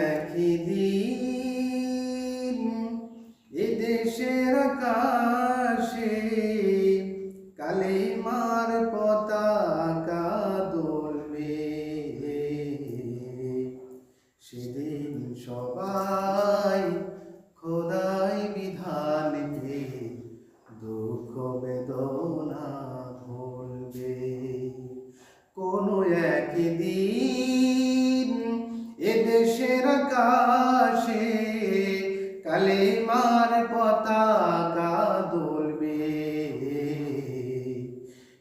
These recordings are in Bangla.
একদিন এদেশের আকাশে কালেমার পতাকা দোলবে সেদিন সবাই খোদাই বিধান দুঃখ বেদনা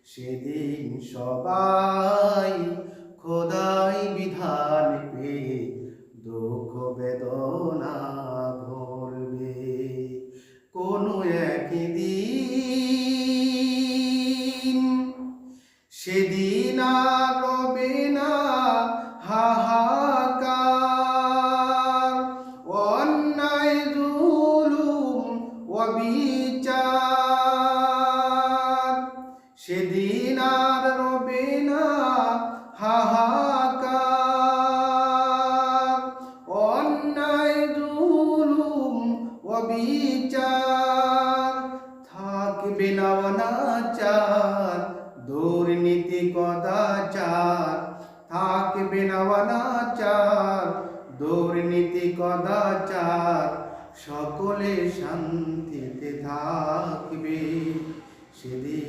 সেদিন সবাই খোদাই বিধান পেয়ে দুঃখ বেদনা সেদিন আর রবে না হাহাকার। অন্যায়, জুলুম, অবিচার থাকবে না অনাচার, দুর্নীতি কদাচার থাকবে না অনাচার, দুর্নীতি কদাচার সকলে শান্তিতে থাকবে। সেদিন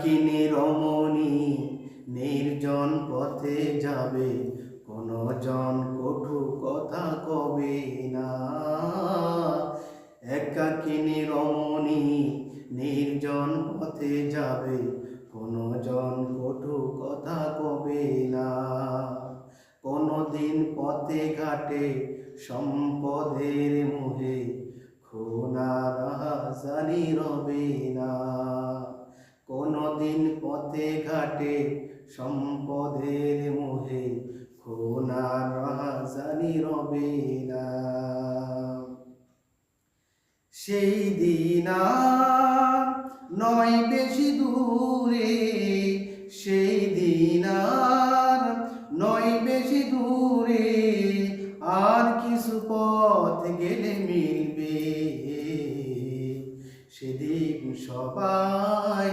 একাকিনী রমণী নির্জন পথে যাবে। কোন জন কটু কথা কবে না। একাকিনী রমণী নির্জন পথে যাবে। কোন জন কটু কথা কবে না। কোনদিন পথে ঘাটে সম্পদের মুহে। খুনার হাসানি রবে না কোনদিন পথে ঘাটে সম্পদের মুহে হাসানি রবে না সেই দিন নয় বেশি দূরে, সেই দিন নয় বেশি দূরে আর কিছু পথ গেলে মিলবে। সেদিন সবাই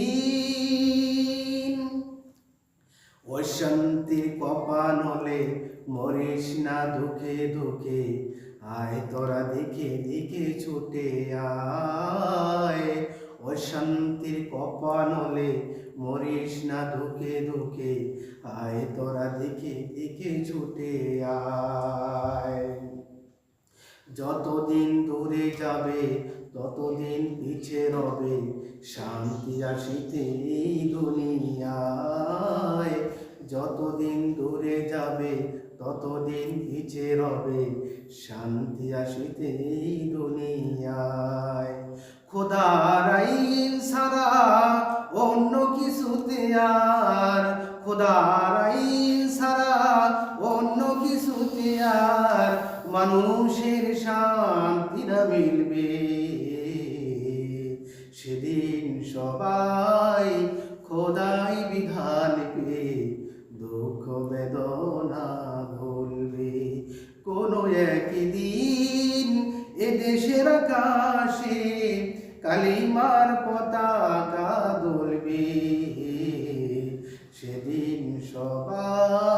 অশান্তির কপানলে মরিস না দুঃখে দুঃখে আয় তোরা দিকে দিকে ছুটে আয়। অশান্তির কপানলে মরিস না দুঃখে দুঃখে আয় তোরা দিকে দিকে ছুটে আয়। যতদিন দূরে যাবে, ততদিন পিছে রবে, শান্তি আসিতে এই দুনিয়ায় যতদিন দূরে যাবে, ততদিন পিছে রবে। শান্তি আসিতে এই দুনিয়ায়। খোদার আইন সারা অন্য কিছুতে আর, খোদার আইন সারা অন্য কিছুতে আর মানুষের শান্তি না মিলবে। সেদিন সবাই খোদাই আকাশে কালিমার পতাকা দুলবে সেদিন সবার